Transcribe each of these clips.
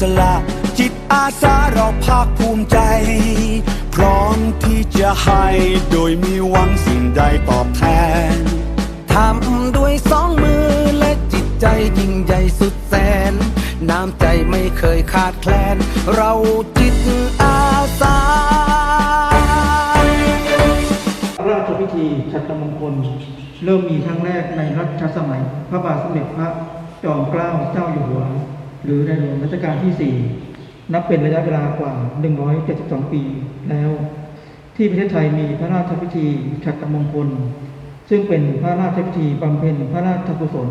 สละ จิตอาสาเราภาคภูมิใจ พร้อมที่จะให้โดยมีหวังสิ่งใดตอบแทนทำด้วยสองมือและจิตใจยิ่งใหญ่สุดแสน น้ำใจไม่เคยขาดแคลน เราจิตอาสา ราชพิธีชัตรมงคล เริ่มมีครั้งแรกในรัชสมัย พระบาทสมเด็จพระจอมเกล้าเจ้าอยู่หัว หรือในหลวงรัชกาลที่ 4 นับเป็นระยะเวลากว่า 172 ปีแล้ว ที่ประเทศไทยมีพระราชพิธีชัตรมงคล ซึ่งเป็นพระราชพิธีบำเพ็ญพระราชกุศล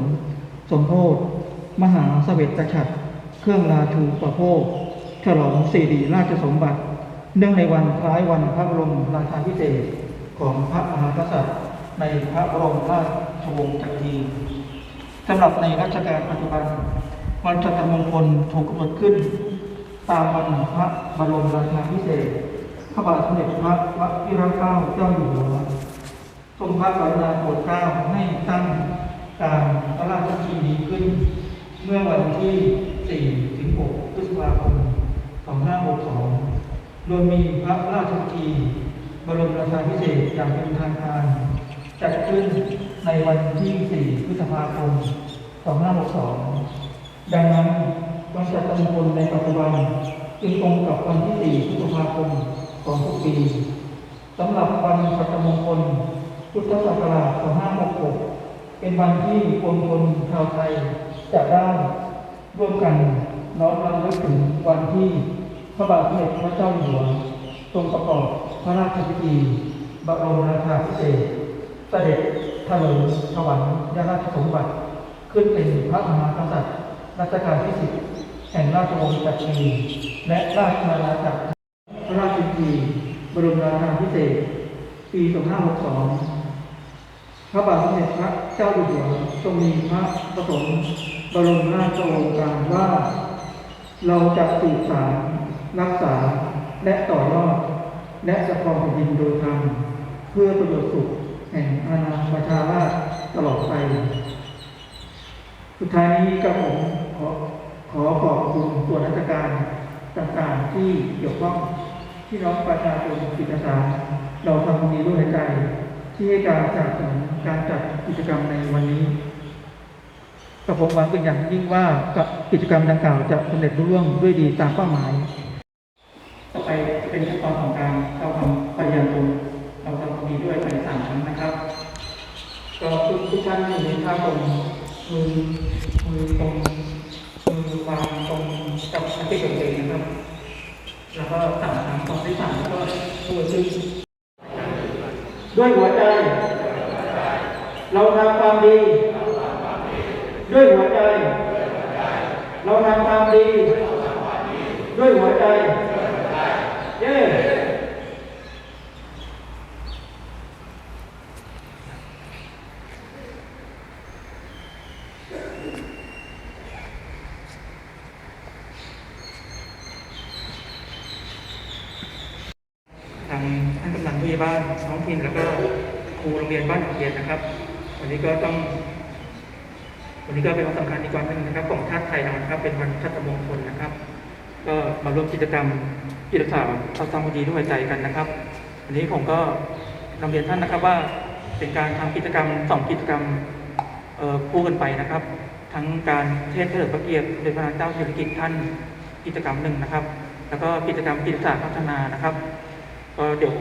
สมโพธิมหาเสวตฉัตรเครื่องราชูประโภคฉลองสิริราชสมบัติ เนื่องในวันคล้ายวันพระบรมราชาพิเศษของพระมหากษัตริย์ ในพระบรมราชวงศ์จักรีสำหรับในรัชกาลปัจจุบัน วันชัตรมงคลถูกกำหนดขึ้น ตามวันพระบรมราชาพิเศษพระบาทสมเด็จพระวชิรเกล้าเจ้าอยู่หัวทรงพระกรุณาโปรดเกล้าให้ตั้งการพระราชพิธีนี้ขึ้น เมื่อวันที่ 4 ถึง 6 พฤษภาคม 2562 โดยมีพระราชพิธีบรมราชาพิเศษอย่างเป็นทางการ จัดขึ้นในวันที่ 4 พฤษภาคม 2562 ดังนั้นวันจัดมงคลในปัจจุบันจึงตรงกับวันที่4พฤษภาคมของทุกปีสำหรับวันสัตมงคล พุทธศักราช 2566 เป็นวันที่คนคนชาวไทยจะได้ร่วมกันน้อมรำลึกถึงวันที่พระบาทสมเด็จพระเจ้าอยู่หัวทรงประกอบพระราชพิธี บรมราชาภิเษกเสด็จถลิงถวัลยราชสมบัติ ขึ้นเป็นพระมหากษัตริย์ รัชกาลที่สิบแห่งราชวงศ์จักรีและราชอาณาจักรพระราชพิธีบรมราชาภิเศษ ปี 2562 พระบาทสมเด็จพระเจ้าอยู่หัวทรงมีพระประสงค์บรมราชโองการว่า เราจะสืบสานรักษาและต่อยอด และจะครองแผ่นดินโดยธรรมเพื่อประโยชน์สุขแห่งอาณาประชาราษฎร์ตลอดไป สุดท้ายนี้กับผม ขอขอขอบคุณส่วนราชการต่างๆที่เกี่ยวข้องที่น้องประชาชนจิตอาสาเราทำดีด้วยใจ ที่ให้การสนับสนุนการจัดกิจกรรมในวันนี้กับผมหวังเป็นอย่างยิ่งว่ากิจกรรมดังกล่าวจะสำเร็จรุ่ร่วงด้วยดีตามเป้าหมาย ต่อไปเป็นขั้นตอนของการเข้าทำปฏิญาณตนเราทำดีด้วยภายในสามครั้งนะครับก็ทุกท่านอยู่ในท่าตรงมือมือตรง วางตรงกับอันที่ตัวเองนะครับ แล้วก็สางครั้งตอนที่สางแล้วก็ตัวจริงด้วยหัวใจ เราทำความดี ด้วยหัวใจ เราทำความดี ด้วยหัวใจ เย้ ทางท่านกำนันผู้ใหญ่บ้านท้องถิ่นแล้วก็ครูโรงเรียนบ้านหนองเรียนนะครับ วันนี้ก็ต้อง วันนี้ก็เป็นวันสำคัญอีกวันหนึ่งนะครับ ของชาติไทยนะครับ เป็นวันชาติมงคลนะครับ ก็มา ร่วมกิจกรรมกิจกรรมเราทำดีด้วยใจกันนะครับวันนี้ผมก็นำเรียนท่านนะครับว่าเป็นการทำกิจกรรมสองกิจกรรมคู่กันไปนะครับ ทั้งการเทศเฉลิมพระเกียรติโดยพระนางเจ้าสิริกิติ์ท่านกิจกรรมหนึ่งนะครับ แล้วก็กิจกรรมกิจศาสตร์พัฒนานะครับ ก็เดี๋ยว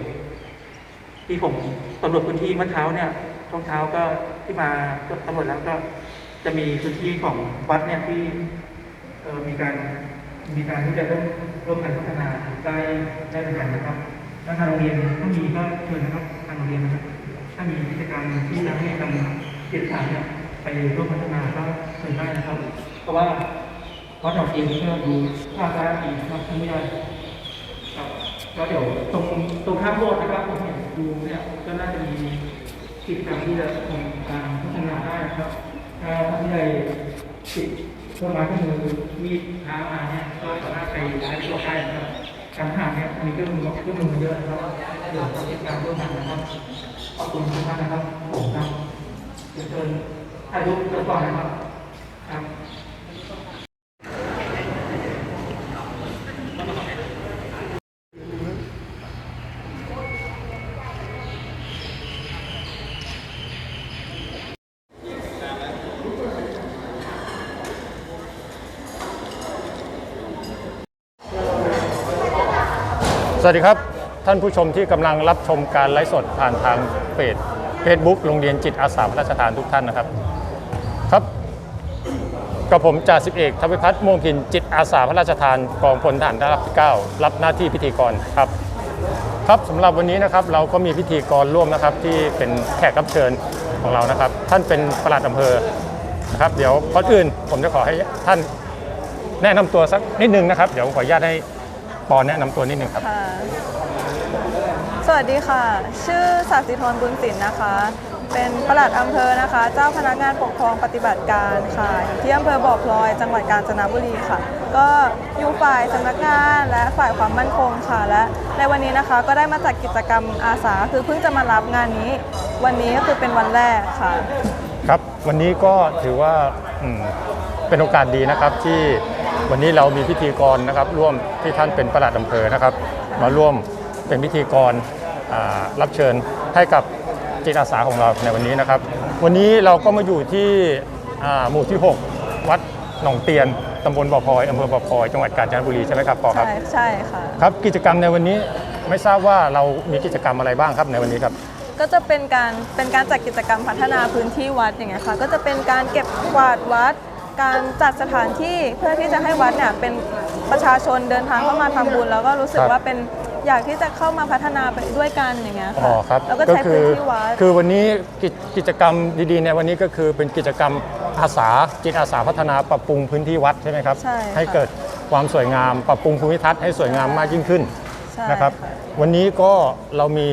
ที่ผมตำรวจพื้นที่เมื่อเช้าเนี่ยช่วงเช้าก็ที่มาตำรวจแล้วก็จะมีพื้นที่ของวัดเนี่ยที่มีการ มีการที่จะร่วมร่วมกันพัฒนาได้ได้เหมือนกันนะครับแล้วทางโรงเรียนถ้ามีก็เชิญนะครับทางโรงเรียนนะครับ ถ้ามีกิจกรรมที่จะให้ทำกิจการเนี่ยไปร่วมพัฒนาก็เชิญได้นะครับ เพราะว่าวัดหนองเองนี่ก็ดูภาพได้ดีนะครับท่านผู้ใหญ่ครับแล้วเดี๋ยวตรงตรงข้ามโบสถ์นะครับผมเห็นดูเนี่ยก็น่าจะมีกิจกรรมที่จะทำการพัฒนาได้นะครับถ้าท่านที่ใดติด เครื่องไม้เครื่องมือมีดท้ามาเนี่ยก็สามารถไปใช้ประโยชน์ได้นะครับการทหารเนี่ยมีเครื่องมือเครื่องมือเยอะนะครับเดี๋ยวทำกิจกรรมร่วมกันนะครับขอบคุณทุกท่านนะครับผมครับเดี๋ยวเชิญถ่ายรูปกันก่อนนะครับครับ สวัสดีครับ ท่านผู้ชมที่กำลังรับชมการไลฟ์สดผ่านทางเพจเฟซบุ๊กโรงเรียนจิตอาสาพระราชทานทุกท่านนะครับ ครับกับผมจ่าสิบเอกทวิพัฒน์ม่วงพินจิตอาสาพระราชทานกองพลทหารราบที่9รับหน้าที่พิธีกรครับ ครับสำหรับวันนี้นะครับเราก็มีพิธีกรร่วมนะครับที่เป็นแขกรับเชิญของเรานะครับ ท่านเป็นปลัดอำเภอนะครับ เดี๋ยวก่อนอื่นผมจะขอให้ท่านแนะนำตัวสักนิดนึงนะครับ เดี๋ยวขออนุญาตให้ ปอแนะนำตัวนิดนึงครับ ค่ะ สวัสดีค่ะ ชื่อศาสิธรบุญสินนะคะ เป็นปลัดอำเภอนะคะ เจ้าพนักงานปกครองปฏิบัติการค่ะอยู่ที่อำเภอบ่อพลอย จังหวัดกาญจนบุรีค่ะ ก็อยู่ฝ่ายสำนักงานและฝ่ายความมั่นคงค่ะ และในวันนี้นะคะก็ได้มาจัดกิจกรรมอาสา คือเพิ่งจะมารับงานนี้ วันนี้ก็คือเป็นวันแรกค่ะ ครับ วันนี้ก็ถือว่าอืมเป็นโอกาสดีนะครับที่ วันนี้เรามีพิธีกรนะครับร่วมที่ท่านเป็นประหลัดอำเภอนะครับ มาร่วมเป็นพิธีกรอ่ารับเชิญให้กับจิตอาสาของเราในวันนี้นะครับ วันนี้เราก็มาอยู่ที่อ่าหมู่ที่ 6 วัดหนองเตียนตำบลบ่อพลอยอำเภอบ่อพลอยจังหวัดกาญจนบุรีใช่ไหมครับปอครับใช่ใช่ค่ะครับกิจกรรมในวันนี้ไม่ทราบว่าเรามีกิจกรรมอะไรบ้างครับในวันนี้ครับก็จะเป็นการเป็นการจัดกิจกรรมพัฒนาพื้นที่วัดอย่างเงี้ยค่ะก็จะเป็นการเก็บกวาดวัด การจัดสถานที่เพื่อที่จะให้วัดเนี่ยเป็นประชาชนเดินทางเข้ามาทำบุญ แล้วก็รู้สึกครับว่าเป็นอยากที่จะเข้ามาพัฒนาไปด้วยกันอย่างเงี้ยอ๋ค่ะอครับแล้วก็ใช้คืพื้นที่วัด คือวันนี้กิจกิจกรรมดีๆในวันนี้ก็คือเป็นกิจกรรมอาสาจิตอาสาพัฒนาปรับปรุงพื้นที่วัดใช่ไหมครับใช่ค่ะให้เกิดความสวยงามปรับปรุงภูมิทัศน์ให้สวยงามมากยิ่งขึ้นใช่นะครับค่ะวันนี้ก็เรามี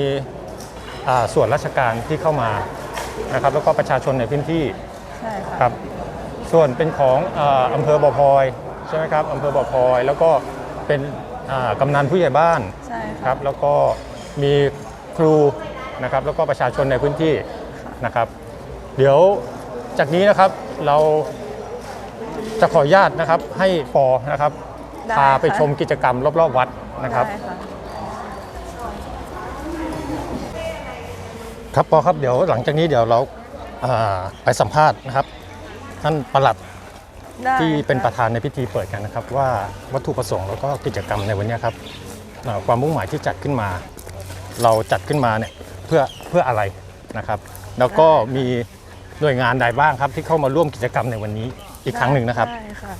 อ่าส่วนราชการที่เข้ามานะครับแล้วก็ประชาชนในพื้นที่ใช่ค่ะ ครับ ส่วนเป็นของอาอำเภอบ่อพลอยใช่ไหมครับอำเภอบ่อพลอยแล้วก็เป็นอ่ากำนันผู้ใหญ่บ้านใช่คค่ะรับแล้วก็มีครูนะครับแล้วก็ประชาชนในพื้นที่นะครับ เดี๋ยวจากนี้นะครับเราจะขออนุญาตนะครับให้ปอนะครับได้พาไปค่ะชมกิจกรรมรอบๆวัดนะครับ ได้ค่ะครับปอครับเดี๋ยวหลังจากนี้เดี๋ยวเราอ่าไปสัมภาษณ์นะครับ ท่านประหลัดได้ที่เป็นค่ประธานในพิธีเปิดกันนะครับ ว่าวัตถุประสงค์แล้วก็กิจกรรมในวันนี้ครับอ่าความมุ่งหมายที่จัดขึ้นมา เราจัดขึ้นมาเนี่ยเพื่อเพื่ออะไรนะครับ แล้วก็มีหน่วยงานใดบ้างครับที่เข้ามาร่วมกิจกรรมในวันนี้อีกครั้งหนึ่งนะครับ ได้ค่ะ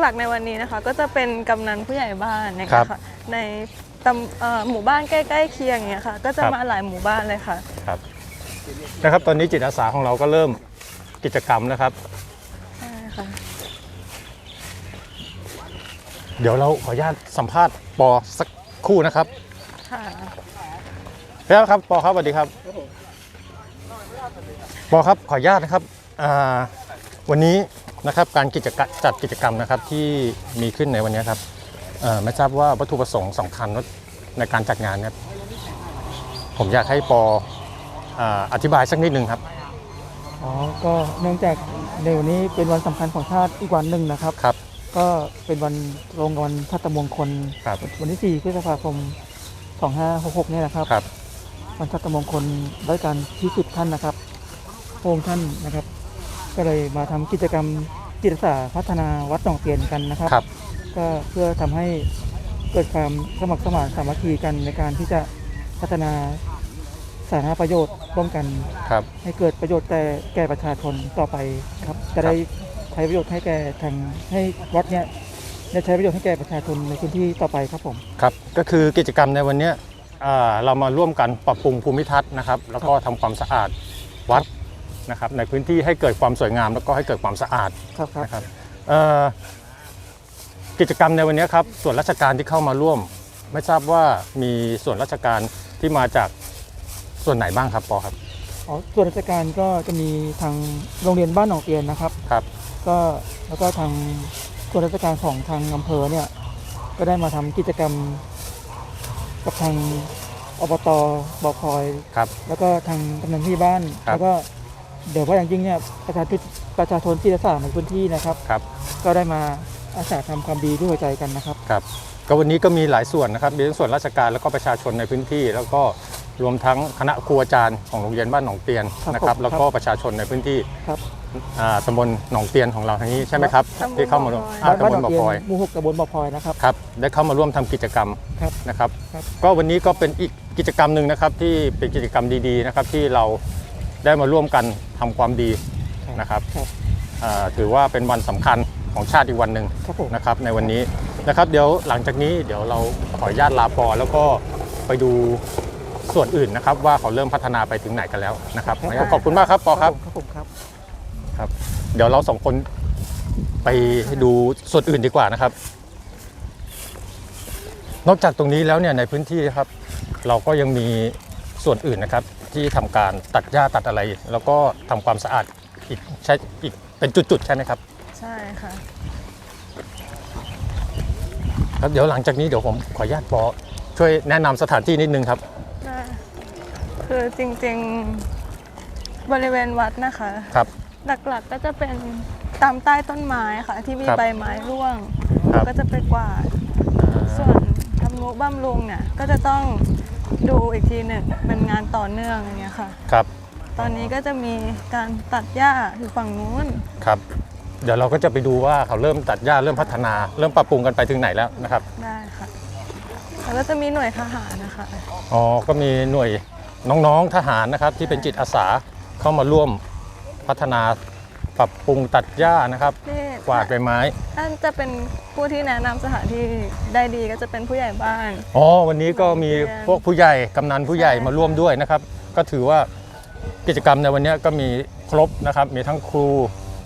หลักๆในวันนี้นะคะ ก็จะเป็นกำนันผู้ใหญ่บ้านนะครัคะบค่ะในตำเอ่อหมู่บ้านใกล้ๆเคียงอย่างเงี้ยค่ะ ก็จะครับ มาหลายหมู่บ้านเลยค่ะ ครับนะครับตอนนี้จิตอาสาของเราก็เริ่ม กิจกรรมนะครับใช่ค่ะเดี๋ยวเราขออนุญาตสัมภาษณ์ปอสักครู่นะครับค่ะแล้วครับปอครับสวัสดีครับปอครับขออนุญาตนะครับอ่าวันนี้นะครับการกิจกรรมจัดกิจกรรมนะครับที่มีขึ้นในวันนี้ครับเอ่อไม่ทราบว่าวัตถุประสงค์สำคัญในการจัดงานเนี่ยผมอยากให้ปออ่าอธิบายสักนิดนึงครับ อ๋อ ก็เนื่องจากในวันนี้เป็นวันสำคัญของชาติอีกวันหนึ่งนะครับ ครับ ก็เป็นวันตรงกับวันชัตมงคล ครับ วันที่ 4 พฤษภาคม 2566 เนี่ยนะครับ ครับ วันชัตมงคลรัชกาลที่10ท่านนะครับพระองค์ท่านนะครับ ก็เลยมาทำกิจกรรมจิตอาสาพัฒนาวัดหนองเตียนกันนะครับ ครับ ก็เพื่อทำให้เกิดความสมัครสมานสามัคคีกันในการที่จะพัฒนาสาธารณประโยชน์ร่วมกันครับ ให้เกิดประโยชน์แต่แก่ประชาชนต่อไปครับ จะได้ใช้ประโยชน์ให้แก่ทางให้วัดเนี่ยได้ใช้ประโยชน์ให้แก่ประชาชนในพื้นที่ต่อไปครับผม ครับ ก็คือกิจกรรมในวันเนี้ยอ่าเรามาร่วมกันปรับปรุงภูมิทัศน์นะครับ แล้วก็ทำความสะอาดวัดนะครับ ในพื้นที่ให้เกิดความสวยงาม แล้วก็ให้เกิดความสะอาด ครับครับ นะครับเอ่อกิจกรรมในวันเนี้ยครับส่วนราชการที่เข้ามาร่วม ไม่ทราบว่ามีส่วนราชการที่มาจาก ส่วนไหนบ้างครับปอครับอ๋อส่วนราชการก็จะมีทางโรงเรียนบ้านหนองเตียนนะครับ ครับ ก็แล้วก็ทางส่วนราชการของทางอำเภอเนี่ยก็ได้มาทำกิจกรรม กับทางอบตบอคอย ครับ แล้วก็ทางกำนันที่บ้าน ครับ แล้วก็เดี๋ยวว่าอย่างยิ่งเนี่ยประชาชนประชาชนจิตอาสาในพื้นที่นะครับ ครับก็ได้มาอาสาทำความดีด้วยหัวใจกันนะครับ ครับ ก็วันนี้ก็มีหลายส่วนนะครับมีทั้งส่วนราชการแล้วก็ประชาชนในพื้นที่ แล้วก็รวมทั้งคณะครูอาจารย์ของโรงเรียนบ้านหนองเตียนครับนะครับผมแล้วก็ประชาชนในพื้นที่ครับอ่าตำบลหนองเตียนของเราทางนี้ใช่ไหมครับตำบลที่เข้ามาร่วมบ่อพลอย อ่าตำบลหนบ่อเตียพลอยนหมู่หกตำบลบ่อพลอยนะครับ ครับได้เข้ามาร่วมทำกิจกรรมครับ นะครับ ครับ ก็วันนี้ก็เป็นอีกกิจกรรมหนึ่งนะครับที่เป็นกิจกรรมดีๆนะครับที่เราได้มาร่วมกันทำความดีนะครับครับอ่าถือว่าเป็นวันสำคัญของชาติอีกวันหนึ่งครับผม นะครับในวันนี้ นะครับ เดี๋ยวหลังจากนี้เดี๋ยวเราขออนุญาตลาปอแล้วก็ไปดูส่วนอื่นนะครับ ว่าเขาเริ่มพัฒนาไปถึงไหนกันแล้วนะครับครับขอบคุณมากครับปอครับครับผมครับครับ เดี๋ยวเราสองคนไปดูส่วนอื่นดีกว่านะครับ นอกจากตรงนี้แล้วเนี่ยในพื้นที่นะครับ เราก็ยังมีส่วนอื่นนะครับ ที่ทำการตัดหญ้าตัดอะไร แล้วก็ทำความสะอาดอีกใช่อีกเป็นจุดๆใช่ไหมครับ ใช่ค่ะ ครับเดี๋ยวหลังจากนี้เดี๋ยวผมขออนุญาตปอช่วยแนะนำสถานที่นิดนึงครับ ได้คือจริงๆบริเวณวัดนะคะ ครับ หลักๆก็จะเป็นตามใต้ต้นไม้ค่ะ ที่มีครับใบไม้ร่วงครับ ก็จะไปกวาด ส่วนทำนุบำรุงเนี่ยก็จะต้องดูอีกทีหนึ่งเป็นงานต่อเนื่องอย่างเงี้ยค่ะ ครับตอนนี้ก็จะมีการตัดหญ้าอยู่ฝั่งนู้น ครับ เดี๋ยวเราก็จะไปดูว่าเขาเริ่มตัดหญ้าเริ่มพัฒนา เริ่มปรับปรุงกันไปถึงไหนแล้วนะครับ ได้ค่ะ แล้วก็จะมีหน่วยทหารนะคะ อ๋อ ก็มีหน่วยน้องๆทหารนะครับ ที่เป็นจิตอาสาเข้ามาร่วมพัฒนาปรับปรุงตัดหญ้านะครับที่ กวาดใบไม้ท่านจะเป็นผู้ที่แนะนำสถานที่ได้ดีก็จะเป็นผู้ใหญ่บ้าน อ๋อวันนี้ก็มีพวกผู้ใหญ่กำนันผู้ใหญ่มาร่วมด้วยนะครับ ก็ถือว่ากิจกรรมในวันนี้ก็มีครบนะครับ มีทั้งครู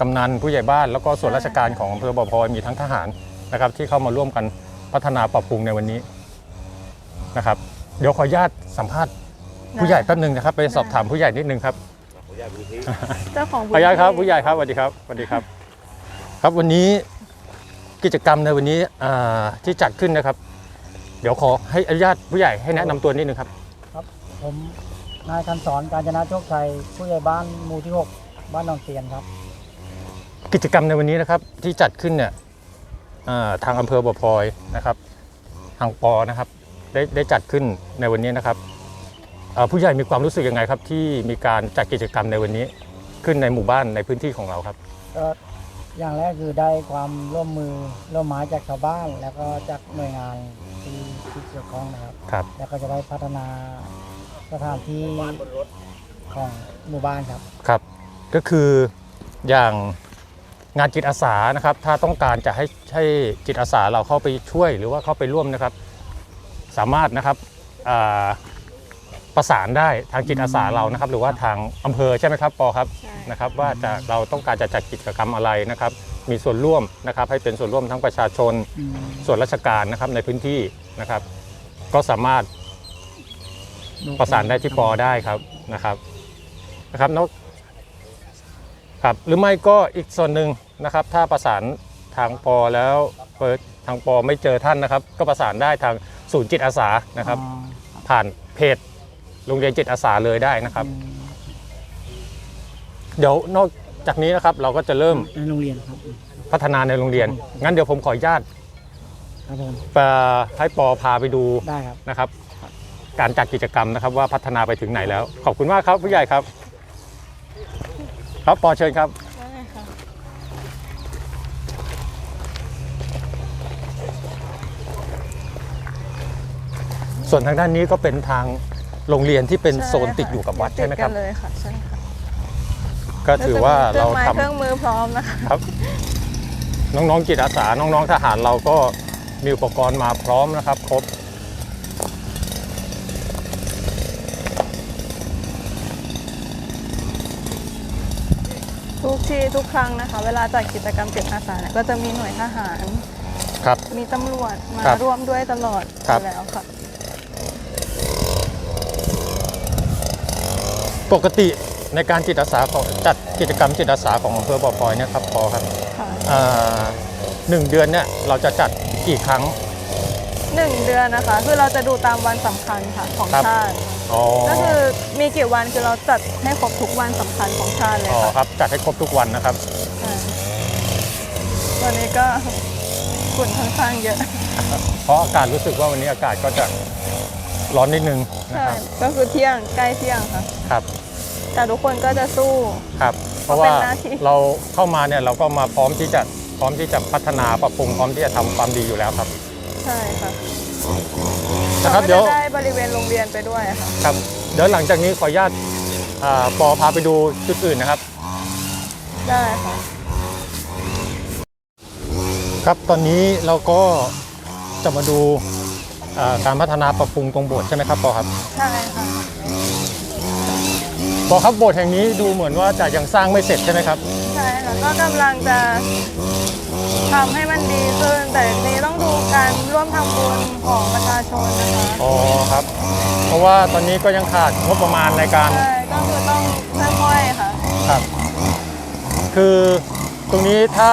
กำนันผู้ใหญ่บ้าน แล้วก็ส่วนราชการของอำเภอบ่อพลอยมีทั้งทหารนะครับ ที่เข้ามาร่วมกันพัฒนาปรับปรุงในวันนี้นะครับ เดี๋ยวขออนุญาตสัมภาษณ์ผู้ใหญ่แป๊บหนึงนะครับ ไปสอบถามผู้ใหญ่นิดนึงครับเจ้าของขออนุญาตครับที่ผู้ใหญ่ครับสวัสดีครับสวัสดีครับ ครับวันนี้กิจกรรมในวันนี้อ่าที่จัดขึ้นนะครับ เดี๋ยวขอให้อนุญาตผู้ใหญ่ให้แนะนำตัวนิดนึงครับ ผมนายคันสอนการจนาโชคชัยผู้ใหญ่บ้านหมู่ที่ 6 บ้านหนองเตียนครับ กิจกรรมในวันนี้นะครับที่จัดขึ้นเนี่ยอ่าทางอำเภอบ่อพลอยนะครับ ทางปอนะครับได้ได้จัดขึ้นในวันนี้นะครับอ่าผู้ใหญ่มีความรู้สึกยังไงครับ ที่มีการจัดกิจกรรมในวันนี้ขึ้นในหมู่บ้านในพื้นที่ของเราครับก็อย่างแรกคือได้ความร่วมมือร่วมไม้จากชาวบ้าน แล้วก็จากหน่วยงานที่ที่เกี่ยวข้องนะครับครับ แล้วก็จะได้พัฒนาสถานที่ของหมู่บ้านครับครับ ก็คืออย่าง งานจิตอาสานะครับ ถ้าต้องการจะให้ให้จิตอาสาเราเข้าไปช่วยหรือว่าเข้าไปร่วมนะครับ สามารถนะครับอ่าประสานได้ทางจิตอาสาเรานะครับ หรือว่าทางอำเภอใช่ไหมครับปอครับใช่นะครับ ว่าจะเราต้องการจะจัดกิจกรรมอะไรนะครับ มีส่วนร่วมนะครับ ให้เป็นส่วนร่วมทั้งประชาชนส่วนราชการนะครับในพื้นที่นะครับ ก็สามารถประสานได้ที่ปอได้ครับนะครับนะครับนอกครับหรือไม่ก็อีกส่วนหนึ่ง นะครับ ถ้าประสานทางปอแล้วเปิดทางปอไม่เจอท่านนะครับ ก็ประสานได้ทางศูนย์จิตอาสานะครับ ผ่านเพจโรงเรียนจิตอาสาเลยได้นะครับ เดี๋ยวนอกจากนี้นะครับเราก็จะเริ่มในโรงเรียนครับพัฒนาในโรงเรียน งั้นเดี๋ยวผมขออนุญาตครับผมเอ่อให้ปอพาไปดูได้ครับนะครับ การจัดกิจกรรมนะครับ ว่าพัฒนาไปถึงไหนแล้ว ขอบคุณมากครับผู้ใหญ่ครับ ครับปอเชิญครับ ส่วนทางด้านนี้ก็เป็นทางโรงเรียนที่เป็นใช่โซนติดอยู่กับวัดติใช่ไหมครับกันเลยค่ะใช่ค่ะก็ถือว่าแล้วเราจะมีเครื่องไม้ทำเครื่องมือพร้อมนะคะครับ น้องๆจิตอาสาน้องๆทหารเราก็มีอุปกรณ์มาพร้อมนะครับ ครบ ทุกที่ทุกครั้งนะคะ เวลาจัดกิจกรรมจิตอาสาเนี่ยก็จะมีหน่วยทหาร ครับ มีตำรวจมาครับร่วมด้วยตลอดครับอยู่แล้วค่ะ ปกติในการจิตอาสาของจัดกิจกรรมจิตอาสาของอำเภอบ่อพลอยเนี่ยครับพอครับค่ะอ่าหนึ่งเดือนเนี่ยเราจะจัดกี่ครั้ง หนึ่งเดือนนะคะ คือเราจะดูตามวันสำคัญค่ะของครับ ชาติ อ๋อก็คือมีกี่วันคือเราจัดให้ครบทุกวันสำคัญของชาติเลยอ๋อค่ะครับจัดให้ครบทุกวันนะครับใช่ตอนนี้ก็ฝุ่นค่อนข้างเยอะ เพราะอากาศรู้สึกว่าวันนี้อากาศก็จะ ร้อนนิดนึงนะใช่ครับก็คือเที่ยงใกล้เที่ยงค่ะ ครับแต่ทุกคนก็จะสู้ ครับ เพราะเพราะเป็ว่านหน้าที่ เราเข้ามาเนี่ยเราก็มาพร้อมที่จะพร้อมที่จะพัฒนาปรับปรุงพร้อมที่จะทำความดีอยู่แล้วครับใช่ค่ะนะครับราเดี๋ยวก็จะได้บริเวณโรงเรียนไปด้วยค่ะ ครับเดี๋ยวหลังจากนี้ขออนุญาตอ่าปอพาไปดูจุดอื่นนะครับ ได้ค่ะ ครับตอนนี้เราก็จะมาดู อ่าการพัฒนาปรับปรุงตรงโบสถ์ใช่ไหมครับปอครับใช่ค่ะปอครับโบสถ์แห่งนี้ดูเหมือนว่าจะยังสร้างไม่เสร็จใช่ไหมครับ ใช่ค่ะก็กำลังจะทำให้มันดีขึ้นแต่ทีนี้ต้องดูการร่วมทำบุญของประชาชนนะคะ อ๋อครับ เพราะว่าตอนนี้ก็ยังขาดงบประมาณในการ ใช่ก็คือต้องค่อยๆค่ะ ครับ คือตรงนี้ถ้า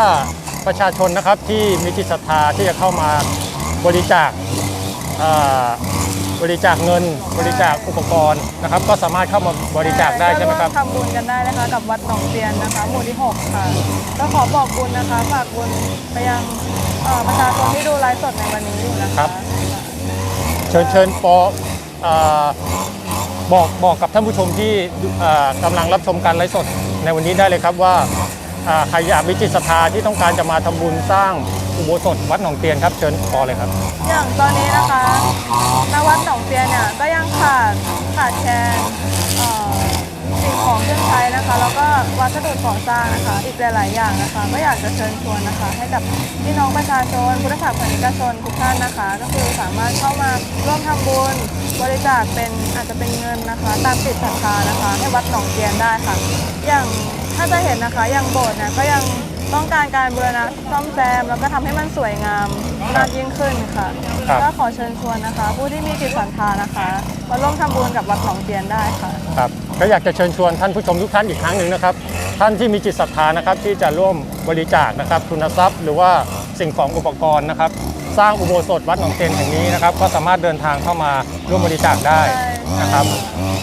ประชาชนนะครับที่มีจิตศรัทธาที่จะเข้ามาบริจาคอ่า บริจาคเงินบริจาคอุปกรณ์นะครับ ก็สามารถเข้ามาบริจาคได้ใช่ไหมครับ ก็วทำบุญกันได้นะคะกับวัดหนองเตียนนะคะ หมู่ที่ 6 ค่ะ ก็ขอบอกบุญนะคะฝากบุญไปยังเอ่อประชาชนที่ดูไลฟ์สดในวันนี้อยู่นะคะครับเชิญเชิญปออ่าบอกบอกกับท่านผู้ชมที่อ่ากำลังรับชมการไลฟ์สดในวันนี้ได้เลยครับว่าอ่า ใครอยากมีจิตศรัทธาที่ต้องการจะมาทำบุญสร้างอุโบสถวัดหนองเตียนครับเชิญปอเลยครับ อย่างตอนนี้นะคะณวัดหนองเตียนเนี่ยก็ยังขาดขาดแคลนสิ่งของเครื่องใช้นะคะ แล้วก็วัสดุก่อสร้างนะคะอีกหลาย ๆ อย่างนะคะ ก็อยากจะเชิญชวนนะคะ ให้กับพี่น้องประชาชนพุทธศาสนิกชนทุกท่านนะคะ ก็คือสามารถเข้ามาร่วมทำบุญบริจาคเป็นอาจจะเป็นเงินนะคะ ตามจิตศรัทธานะคะ ให้วัดหนองเตียนได้ค่ะ อย่าง ถ้าจะเห็นนะคะอย่างโบสถ์เนี่ยก็ยังต้องการการบูรณะซ่อมแซมแล้วก็ทำให้มันสวยงามมากยิ่งขึ้นค่ะ ครับ ก็ขอเชิญชวนนะคะ ผู้ที่มีจิตศรัทธานะคะมาร่วมทำบุญกับวัดหนองเตียนได้ค่ะ ครับก็อยากจะเชิญชวนท่านผู้ชมทุกท่านอีกครั้งหนึ่งนะครับ ท่านที่มีจิตศรัทธานะครับที่จะร่วมบริจาคนะครับทุนทรัพย์ หรือว่าสิ่งของอุปกรณ์นะครับ สร้างอุโบสถวัดหนองเตียนแห่งนี้นะครับ ก็สามารถเดินทางเข้ามาร่วมบริจาคได้นะครับ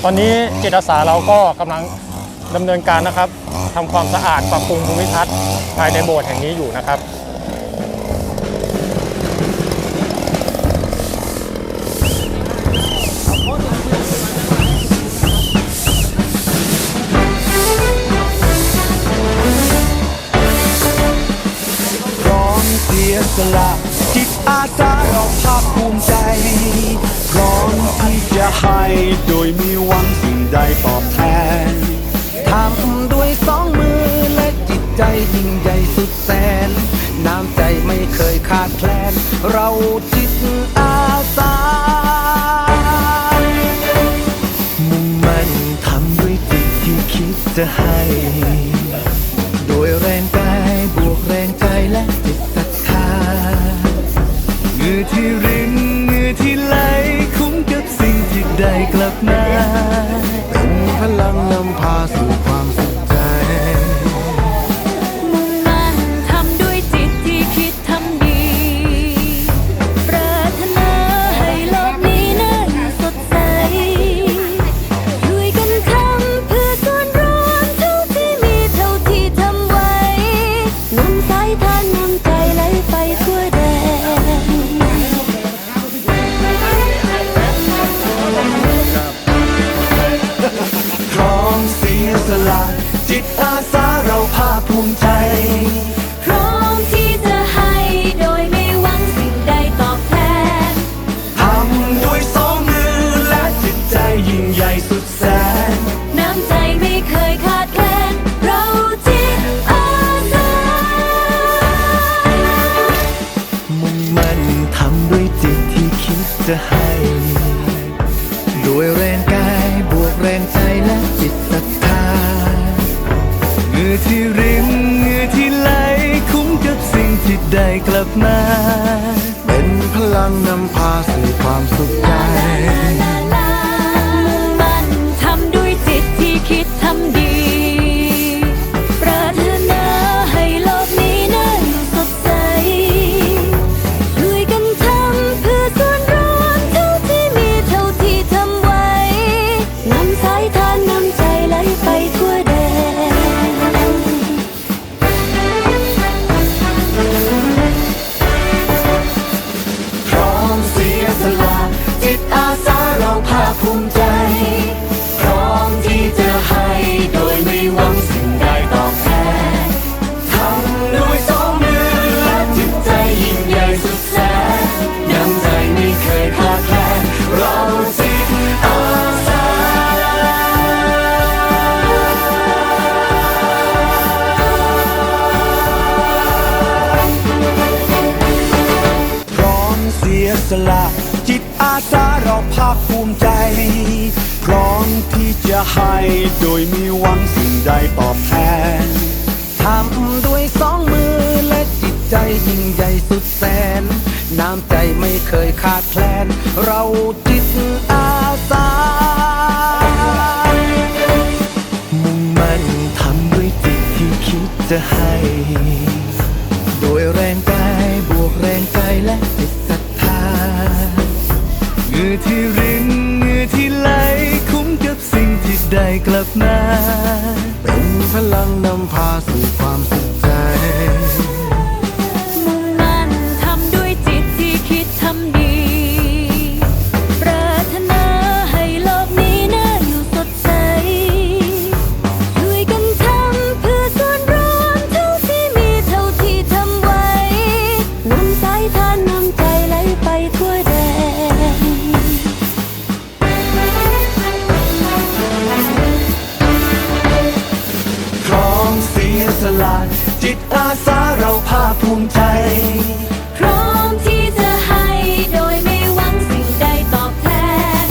ตอนนี้จิตอาสาเราก็กำลัง ดำเนินการนะครับทำความสะอาดปรับปรุงภูมิทัศน์ภายในโบสถ์แห่งนี้อยู่นะครับพร้อมเสียสละจิตอาสาเราภาคภูมิใจพร้อมที่จะให้โดยมีหวังสิ่งใดตอบแทน ทำด้วยสองมือและจิตใจยิ่งใหญ่สุดแสน น้ำใจไม่เคยขาดแคลน เราจิตอาสา มุ่งมั่นทำด้วยจิตที่คิดจะให้ โดยแรงกายบวกแรงใจและจิตศรัทธาเมื่อที่ริน ได้กลับมาเป็นพลังนำพาสู่ความสุข แรงใจและจิตศรัทธาเงื่อที่ริมเงื่อที่ไหลคุ้มกับสิ่งที่ได้กลับมา เป็นพลังนำพาสู่ความสุขใจ โดยมีหวังสิ่งใดตอบแทนทำด้วยสองมือและจิตใจยิ่งใหญ่สุดแสน น้ำใจไม่เคยขาดแคลน เราจิตอาสา มุ่งมั่นทำด้วยจิตที่คิดจะให้ โดยแรงกายบวกแรงใจและจิตศรัทธาเหงื่อที่รินเหงื่อที่ไหล กับสิ่งที่ได้กลับมา เป็นพลังนำพาสู่ความสุข ใจ พร้อมที่จะให้โดยไม่หวังสิ่งใดตอบแทน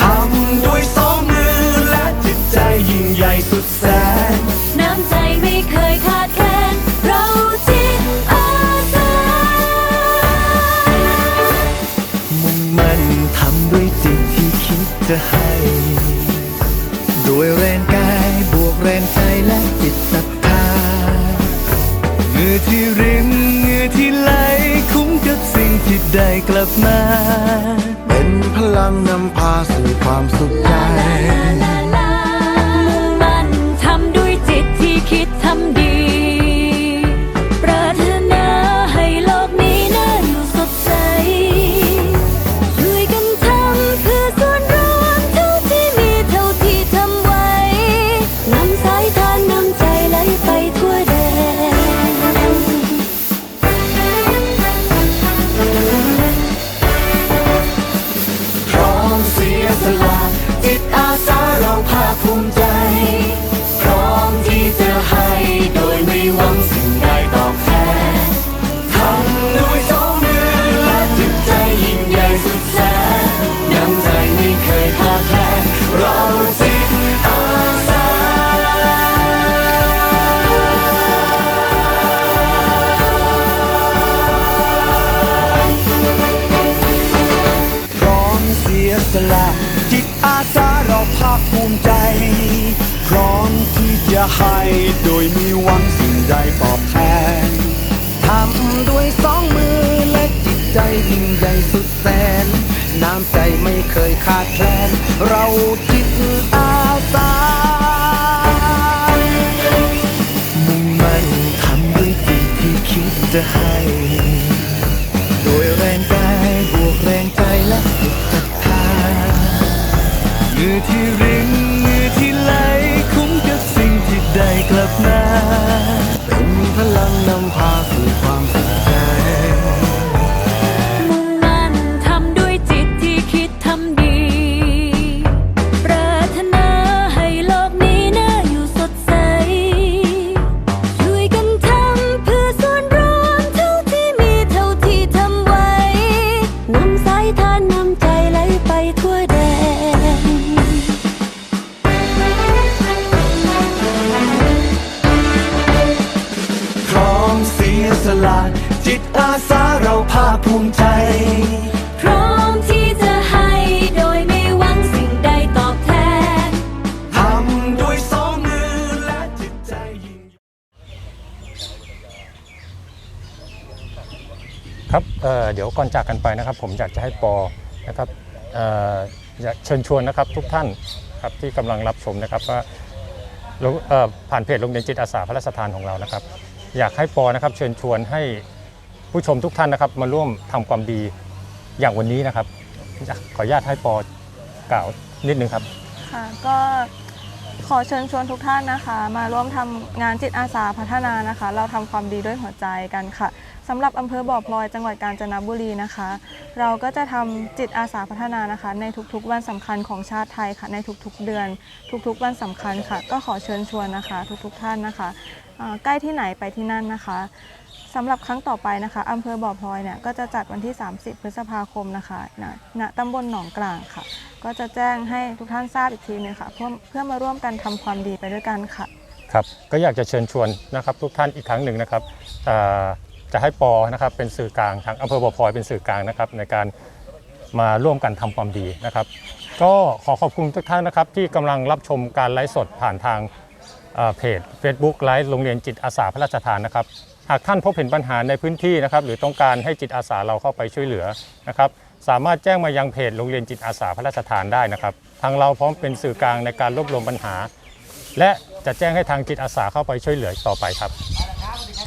ทำด้วยสองมือและจิตใจยิ่งใหญ่สุดแสน น้ำใจไม่เคยขาดแคลนเราจิตอาสามุ่งมั่นทำด้วยจิตที่คิดจะให้ มา เป็นพลังนำพาสู่ความสุข ที่จะให้โดยมีหวังสิ่งใดตอบแทน ทำด้วยสองมือและจิตใจยิ่งใหญ่สุดแสน น้ำใจไม่เคยขาดแคลน เราจิตอาสา มุ่งมั่นทำด้วยจิตที่คิดจะให้ จิตอาสาเราภาคภูมิใจ พร้อมที่จะให้โดยไม่หวังสิ่งใดตอบแทน ทำด้วยสองมือและจิตใจยิ่ง ครับเอ่อเดี๋ยวก่อนจากกันไปนะครับ ผมอยากจะให้ปอนะครับเอ่ออยากเชิญชวนนะครับทุกท่านครับที่กำลังรับชมนะครับว่าโรงเอ่อผ่านเพจโรงเรียนจิตอาสาพระราชทานของเรานะครับ อยากให้ปอนะครับเชิญชวนให้ผู้ชมทุกท่านนะครับมาร่วมทำความดีอย่างวันนี้นะครับ ขออนุญาตให้ปอกล่าวนิดนึงครับค่ะก็ขอเชิญชวนทุกท่านนะคะ มาร่วมทำงานจิตอาสาพัฒนานะคะ เราทำความดีด้วยหัวใจกันค่ะสำหรับอำเภอบ่อพลอยจังหวัดกาญจนบุรีนะคะ เราก็จะทำจิตอาสาพัฒนานะคะ ในทุกๆ วันสำคัญของชาติไทยค่ะ ในทุกๆ เดือน ทุกๆ วันสำคัญค่ะ ก็ขอเชิญชวนนะคะ ทุกๆ ท่านนะคะ ใกล้ที่ไหนไปที่นั่นนะคะสำหรับครั้งต่อไปนะคะอำเภอบ่อพลอยเนี่ยก็จะจัดวันที่ 30 พฤษภาคมนะคะณณตำบลหนองกลางค่ะ ก็จะแจ้งให้ทุกท่านทราบอีกทีหนึงค่ะเพื่อเพื่อมาร่วมกันทำความดีไปด้วยกันค่ะ ครับก็อยากจะเชิญชวนนะครับทุกท่านอีกครั้งหนึ่งนะครับเอ่อจะให้ปอนะครับเป็นสื่อกลางทางอำเภอบ่อพลอยเป็นสื่อกลางนะครับในการมาร่วมกันทำความดีนะครับ ก็ขอขอบคุณทุกท่านนะครับที่กำลังรับชมการไลฟ์สดผ่านทาง เพจ Facebook ไลฟ์โรงเรียนจิตอาสาพระราชทานนะครับ หากท่านพบเห็นปัญหาในพื้นที่นะครับ หรือต้องการให้จิตอาสาเราเข้าไปช่วยเหลือนะครับ สามารถแจ้งมายังเพจโรงเรียนจิตอาสาพระราชทานได้นะครับ ทางเราพร้อมเป็นสื่อกลางในการรวบรวมปัญหา และจะแจ้งให้ทางจิตอาสาเข้าไปช่วยเหลือต่อไปครับ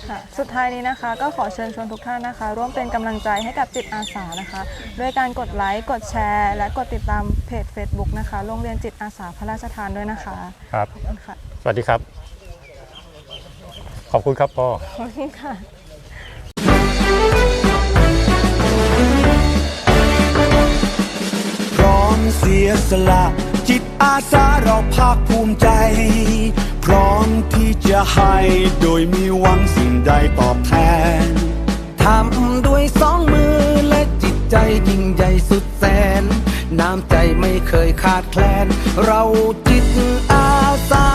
ค่ะสุดท้ายนี้นะคะ ก็ขอเชิญชวนทุกท่านนะคะ ร่วมเป็นกำลังใจให้กับจิตอาสานะคะด้วยการกดไลค์กดแชร์ และกดติดตามเพจ Facebook นะคะโรงเรียนจิตอาสาพระราชทานด้วยนะคะครับ ขอบคุณค่ะ สวัสดีครับ ขอบคุณครับพ่อ ขอบคุณค่ะพร้อมเสียสละ จิตอาสาเราภาคภูมิใจ พร้อมที่จะให้โดยมีหวังสิ่งใดตอบแทนทำด้วยสองมือและจิตใจยิ่งใหญ่สุดแสน น้ำใจไม่เคยขาดแคลน เราจิตอาสา